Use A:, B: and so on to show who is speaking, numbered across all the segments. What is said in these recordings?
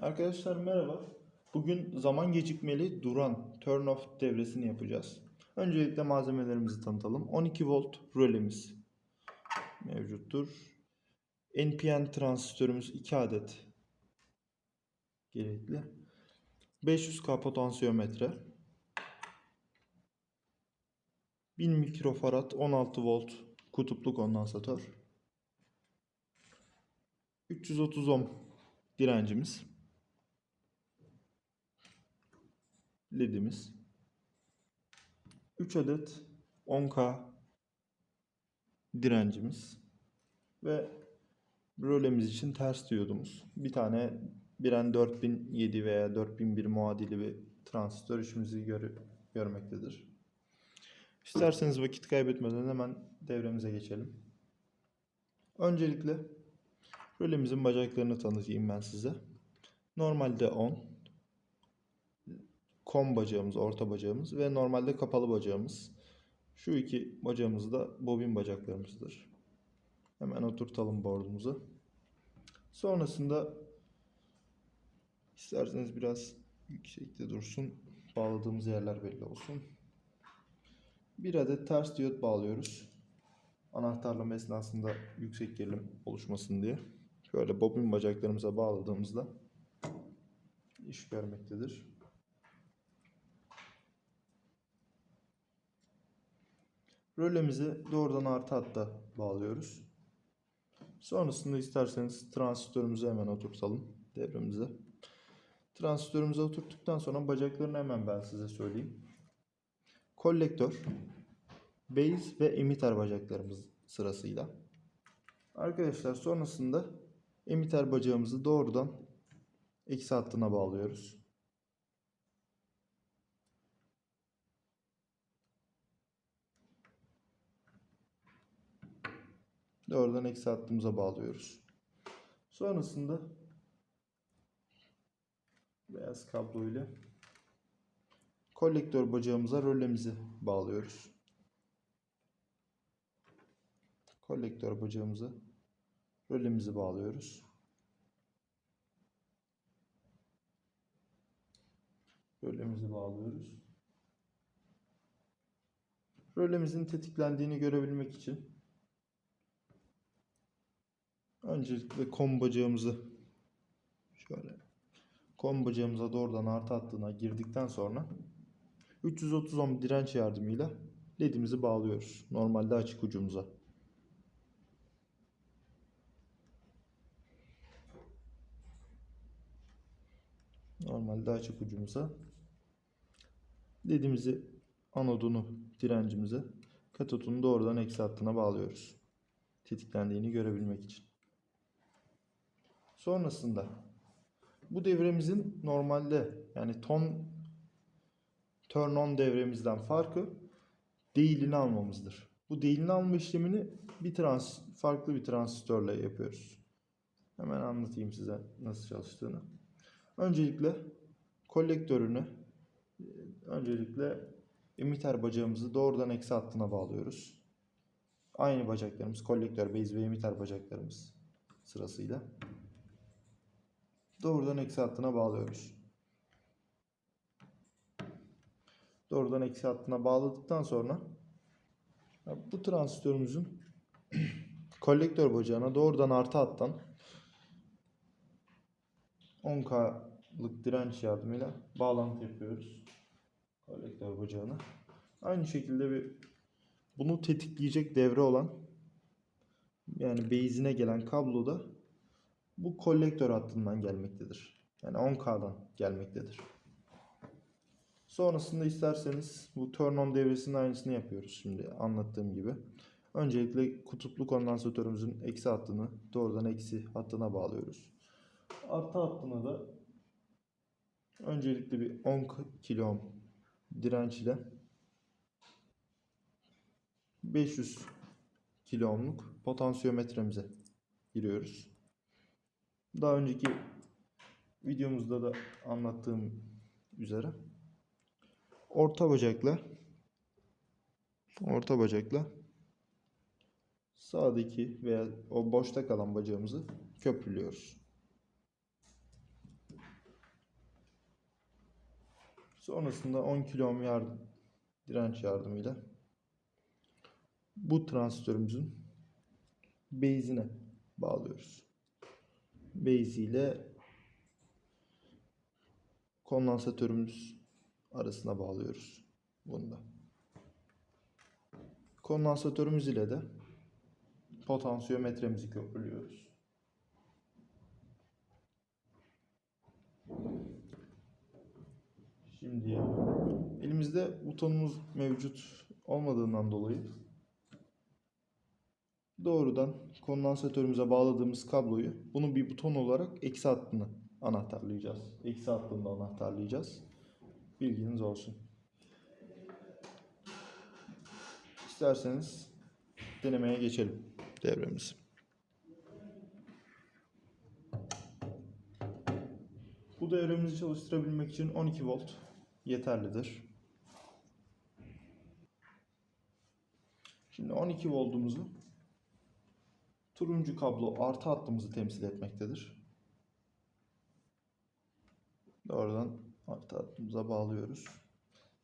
A: Arkadaşlar merhaba. Bugün zaman gecikmeli duran turn off devresini yapacağız. Öncelikle malzemelerimizi tanıtalım. 12 volt rölemiz mevcuttur. NPN transistörümüz 2 adet gerekli. 500K potansiyometre. 1000 mikrofarad 16 volt kutuplu kondansatör. 330 ohm direncimiz. Ledimiz. 3 adet 10K direncimiz ve rölemiz için ters diyodumuz. Bir tane Biren 4007 veya 4001 muadili bir transistör işimizi gör görmektedir. İsterseniz vakit kaybetmeden hemen devremize geçelim. Öncelikle rölemizin bacaklarını tanıtayım ben size. Normalde 10, kom bacağımız, orta bacağımız ve normalde kapalı bacağımız. Şu iki bacağımız da bobin bacaklarımızdır. Hemen oturtalım boardumuzu. Sonrasında isterseniz biraz yüksekte dursun. Bağladığımız yerler belli olsun. Bir adet ters diyot bağlıyoruz. Anahtarlama esnasında yüksek gerilim oluşmasın diye. Şöyle bobin bacaklarımıza bağladığımızda iş görmektedir. Rölemizi doğrudan artı hatta bağlıyoruz. Sonrasında isterseniz transistörümüzü hemen oturtalım devremize. Transistörümüze oturttuktan sonra bacaklarını hemen ben size söyleyeyim. Kolektör, base ve emitter bacaklarımız sırasıyla. Arkadaşlar sonrasında emitter bacağımızı doğrudan eksi hattına bağlıyoruz. Doğrudan eksi hattımıza bağlıyoruz. Sonrasında beyaz kablo ile kolektör bacağımıza rölemizi bağlıyoruz. Kolektör bacağımıza rölemizi bağlıyoruz. Rölemizi bağlıyoruz. Rölemizin tetiklendiğini görebilmek için Öncelikle kom bacağımızı şöyle kom bacağımıza doğrudan artı hattına girdikten sonra 330 ohm direnç yardımıyla ledimizi bağlıyoruz. Normalde açık ucumuza. Normalde açık ucumuza ledimizi anodunu direncimize katotunu doğrudan eksi hattına bağlıyoruz. Tetiklendiğini görebilmek için. Sonrasında bu devremizin normalde yani ton turn on devremizden farkı değilini almamızdır. Bu değilini alma işlemini bir trans farklı bir transistörle yapıyoruz. Hemen anlatayım size nasıl çalıştığını. Öncelikle kolektörünü öncelikle emitter bacağımızı doğrudan eksi hattına bağlıyoruz. Aynı bacaklarımız kolektör, base ve emitter bacaklarımız sırasıyla doğrudan eksi hattına bağlıyoruz. Doğrudan eksi hattına bağladıktan sonra bu transistörümüzün kolektör bacağına doğrudan artı hattan 10K'lık direnç yardımıyla bağlantı yapıyoruz. Kolektör bacağına. Aynı şekilde bir bunu tetikleyecek devre olan yani base'ine gelen kablo da bu kolektör hattından gelmektedir. Yani 10K'dan gelmektedir. Sonrasında isterseniz bu turn on devresinin aynısını yapıyoruz şimdi anlattığım gibi. Öncelikle kutuplu kondansatörümüzün eksi hattını doğrudan eksi hattına bağlıyoruz. Artı hattına da öncelikle bir 10 kilo ohm direnç ile 500 kilo ohmluk potansiyometremize giriyoruz. Daha önceki videomuzda da anlattığım üzere orta bacakla orta bacakla sağdaki veya o boşta kalan bacağımızı köprülüyoruz. Sonrasında 10 kilo ohm yardım, direnç yardımıyla bu transistörümüzün base'ine bağlıyoruz. Base ile kondansatörümüz arasına bağlıyoruz bunu da. Kondansatörümüz ile de potansiyometremizi köprülüyoruz. Şimdi elimizde butonumuz mevcut olmadığından dolayı doğrudan kondansatörümüze bağladığımız kabloyu bunu bir buton olarak eksi hattını anahtarlayacağız. Eksi hattında anahtarlayacağız. Bilginiz olsun. İsterseniz denemeye geçelim devremizi. Bu devremizi çalıştırabilmek için 12 volt yeterlidir. Şimdi 12 voltumuzu turuncu kablo artı hattımızı temsil etmektedir. Doğrudan artı hattımıza bağlıyoruz.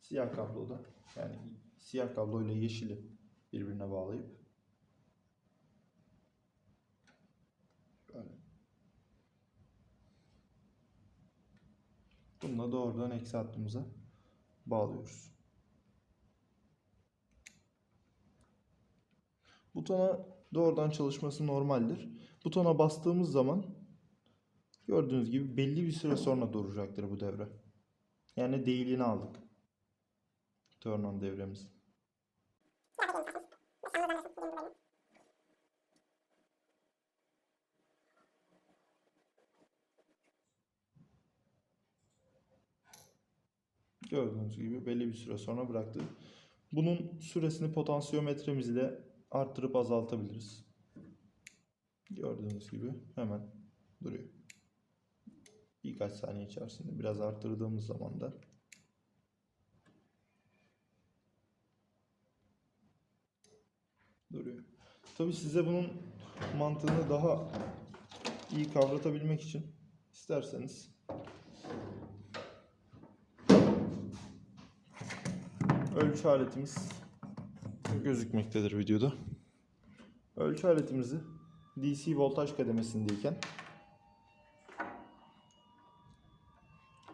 A: Siyah kabloda yani siyah kablo ile yeşili birbirine bağlayıp böyle. Bununla doğrudan eksi hattımıza bağlıyoruz. Butona doğrudan çalışması normaldir. Butona bastığımız zaman gördüğünüz gibi belli bir süre sonra duracaktır bu devre. Yani değilini aldık. Turn on devremiz. Gördüğünüz gibi belli bir süre sonra bıraktı. Bunun süresini potansiyometremiz ile arttırıp azaltabiliriz. Gördüğünüz gibi hemen duruyor. Birkaç saniye içerisinde biraz arttırdığımız zaman da duruyor. Tabi size bunun mantığını daha iyi kavratabilmek için isterseniz ölçü aletimiz gözükmektedir videoda. Ölçü aletimizi DC voltaj kademesindeyken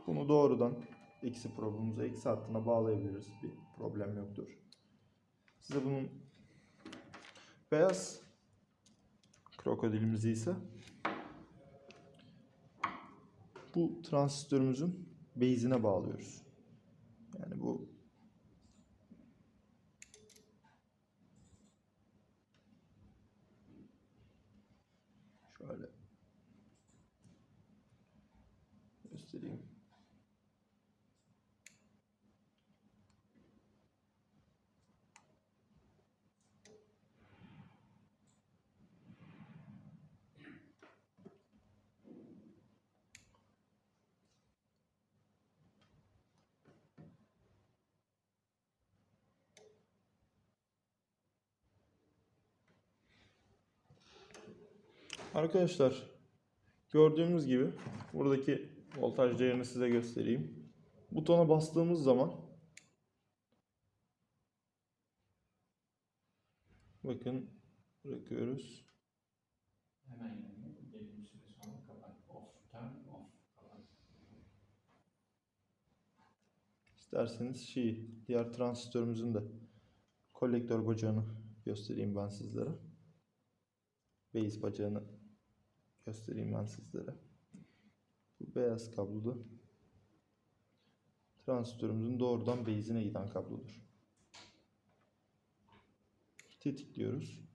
A: bunu doğrudan eksi probumuza eksi hattına bağlayabiliriz. Bir problem yoktur. Size bunun beyaz krokodilimizi ise bu transistörümüzün base'ine bağlıyoruz. Yani bu Şöyle göstereyim. Arkadaşlar gördüğümüz gibi buradaki voltaj değerini size göstereyim. Butona bastığımız zaman bakın bırakıyoruz.
B: Hemen.
A: İsterseniz şey diğer transistörümüzün de kolektör bacağını göstereyim ben sizlere. Base bacağını göstereyim ben sizlere. Bu beyaz kabloda transistörümüzün doğrudan base'ine giden kablodur. Tetikliyoruz.